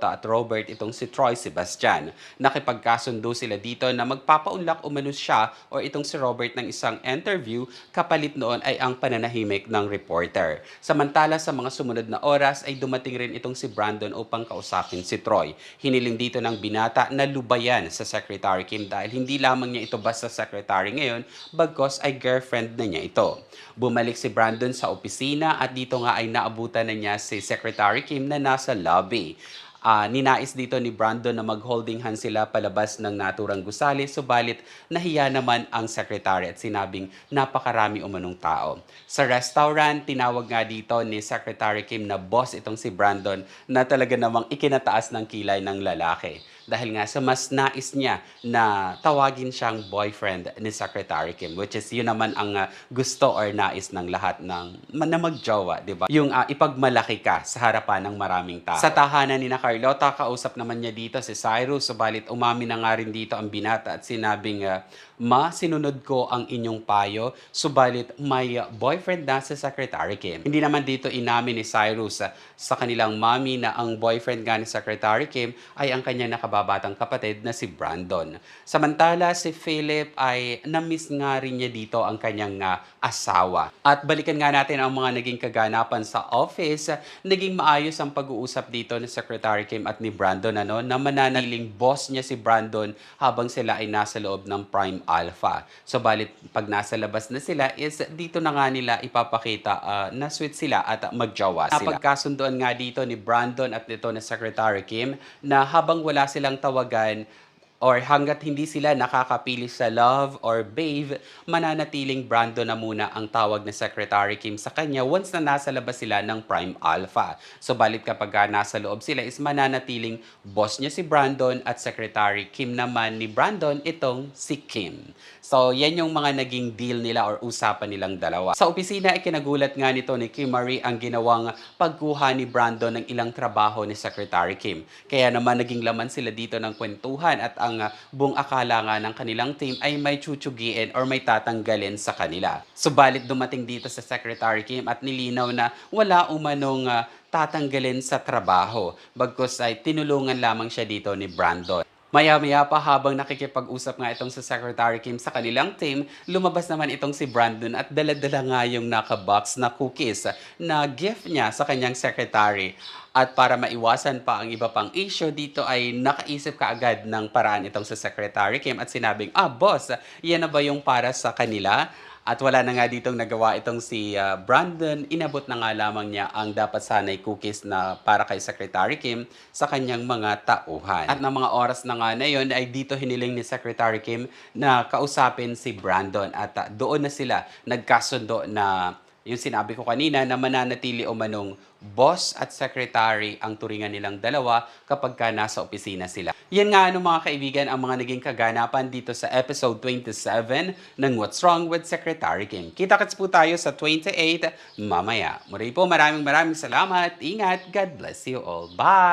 at Robert itong si Troy Sebastian. Nakipagkasundo sila dito na magpapaunlak umano siya o itong si Robert ng isang interview kapalit noon ay ang pananahimik ng reporter. Samantala sa mga sumunod na oras ay dumating rin itong si Brandon upang kausapin si Troy. Hiniling dito ng binata na lubayan sa Secretary Kim dahil hindi lamang niya ito basta secretary ngayon bagkos ay girlfriend na niya ito. Bumalik si Brandon sa opisina at dito nga ay naabutan na niya si Secretary Kim na nasa lobby. Ah, ninais dito ni Brandon na mag-holding hands sila palabas ng naturang gusali, subalit nahiya naman ang secretary at sinabing napakarami umanong tao. Sa restaurant, tinawag nga dito ni Secretary Kim na boss itong si Brandon na talaga namang ikinataas ng kilay ng lalaki. Dahil nga sa mas nais niya na tawagin siyang boyfriend ni Secretary Kim, which is yun naman ang ah, gusto or nais ng lahat ng na magjowa, di ba? Yung ah, ipagmalaki ka sa harapan ng maraming tao. Sa tahanan ni na Carlota, kausap naman niya dito si Cyrus, subalit umami na nga rin dito ang binata at sinabing, ah, Ma, sinunod ko ang inyong payo, subalit may boyfriend na si Secretary Kim. Hindi naman dito inamin ni Cyrus sa kanilang mami na ang boyfriend nga ni Secretary Kim ay ang kanyang nakababatang kapatid na si Brandon. Samantala, si Philip ay na-miss nga rin niya dito ang kanyang ah, asawa. At balikan nga natin ang mga naging kaganapan sa office. Naging maayos ang pag-uusap dito ni Secretary Kim at ni Brandon ano, na mananaling boss niya si Brandon habang sila ay nasa loob ng Prime Alpha. So balit pag nasa labas na sila is dito na nga nila ipapakita ah, na sweet sila at magjawa sila. Napagkasunduan nga dito ni Brandon at nito na Secretary Kim na habang wala silang tawagan or hanggat hindi sila nakakapili sa love or babe, mananatiling Brando na muna ang tawag ni Secretary Kim sa kanya once na nasa labas sila ng Prime Alpha. So balit kapag ka nasa loob sila is mananatiling boss niya si Brandon at Secretary Kim naman ni Brandon itong si Kim. So yan yung mga naging deal nila or usapan nilang dalawa. Sa opisina, ikinagulat nga nito ni Kim Marie ang ginawang pagkuha ni Brandon ng ilang trabaho ni Secretary Kim. Kaya naman naging laman sila dito ng kwentuhan at ang uh, buong akala nga ng kanilang team ay may chuchugiin or may tatanggalin sa kanila. Subalit dumating dito sa Secretary Kim at nilinaw na wala umanong uh, tatanggalin sa trabaho. Bagkus ay tinulungan lamang siya dito ni Brandon. Maya-maya pa habang nakikipag-usap nga itong sa Secretary Kim sa kanilang team, lumabas naman itong si Brandon at dala-dala nga yung nakabox na cookies na gift niya sa kanyang secretary. At para maiwasan pa ang iba pang issue dito ay nakaisip ka agad ng paraan itong sa Secretary Kim at sinabing, ah boss, yan na ba yung para sa kanila? At wala na nga ditong nagawa itong si ah, Brandon. Inabot na nga lamang niya ang dapat sanay cookies na para kay Secretary Kim sa kanyang mga tauhan. At ng mga oras na nga na yun ay dito hiniling ni Secretary Kim na kausapin si Brandon. At ah, doon na sila nagkasundo na yung sinabi ko kanina na mananatili o manong boss at secretary ang turingan nilang dalawa kapag ka nasa opisina sila. Yan nga ano mga kaibigan ang mga naging kaganapan dito sa episode 27 ng What's Wrong with Secretary Kim. Kita-kits po tayo sa 28 mamaya. Muli po maraming maraming salamat. Ingat. God bless you all. Bye!